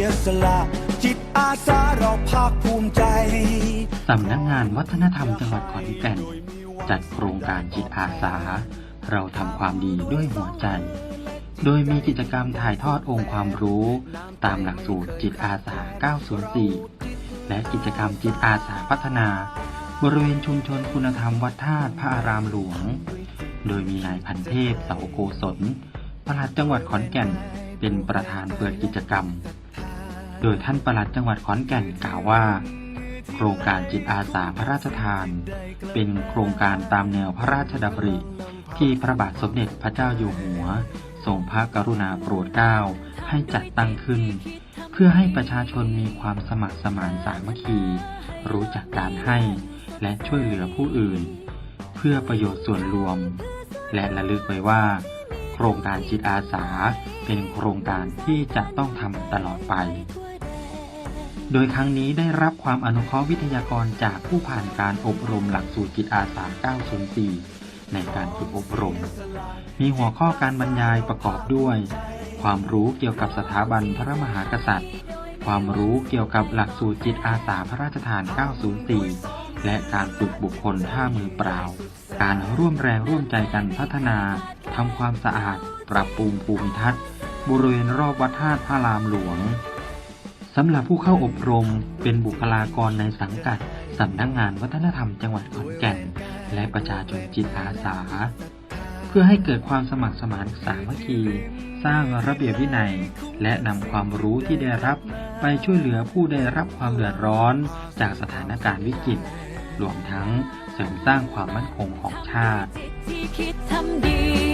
ยสละจิตอาสาเราภาคภูมิใจ สำนักงานวัฒนธรรมจังหวัดขอนแก่น จัดโครงการจิตอาสา เราทำความดีด้วยหัวใจ โดยมีกิจกรรมถ่ายทอดองค์ความรู้ ตามหลักสูตรจิตอาสา 904 และกิจกรรมจิตอาสาพัฒนา บริเวณชุมชนคุณธรรมวัดธาตุพระอารามหลวง โดยมีนายพันเทพเสาโกศลปลัดจังหวัดขอนแก่น เป็นประธานเปิดกิจกรรม โดยท่านปลัดจังหวัดขอนแก่นกล่าวว่า โครงการจิตอาสาพระราชทาน เป็นโครงการตามแนวพระราชดำริ ที่พระบาทสมเด็จพระเจ้าอยู่หัวทรงพระกรุณาโปรดเกล้าให้จัดตั้งขึ้น เพื่อให้ประชาชนมีความสมัครสมานสามัคคี รู้จักการให้และช่วยเหลือผู้อื่น เพื่อประโยชน์ส่วนรวม และระลึกไว้ว่า โครงการจิตอาสาเป็นโครงการที่จะต้องทำตลอดไป โดยครั้งนี้ได้รับความอนุเคราะห์วิทยากรจากผู้ผ่านการอบรมหลักสูตรจิตอาสา 904 ในการฝึกอบรม มีหัวข้อการบรรยายประกอบด้วย ความรู้เกี่ยวกับสถาบันพระมหากษัตริย์ ความรู้เกี่ยวกับหลักสูตรจิตอาสาพระราชทาน 904 และการฝึกบุคคลท่ามือเปล่า การร่วมแรงร่วมใจกันพัฒนาทำความสะอาด ปรับปรุงภูมิทัศน์บริเวณรอบวัดธาตุพระรามหลวง สำหรับผู้เข้าอบรมเป็นบุคลากรในสังกัดสำนักงานวัฒนธรรมจังหวัดขอนแก่น และประชาชนจิตอาสา เพื่อให้เกิดความสมัครสมานสามัคคี สร้างระเบียบวินัย และนำความรู้ที่ได้รับไปช่วยเหลือผู้ได้รับความเดือดร้อนจากสถานการณ์วิกฤตรวมทั้งเสริมสร้างความมั่นคงของชาติที่คิดทดี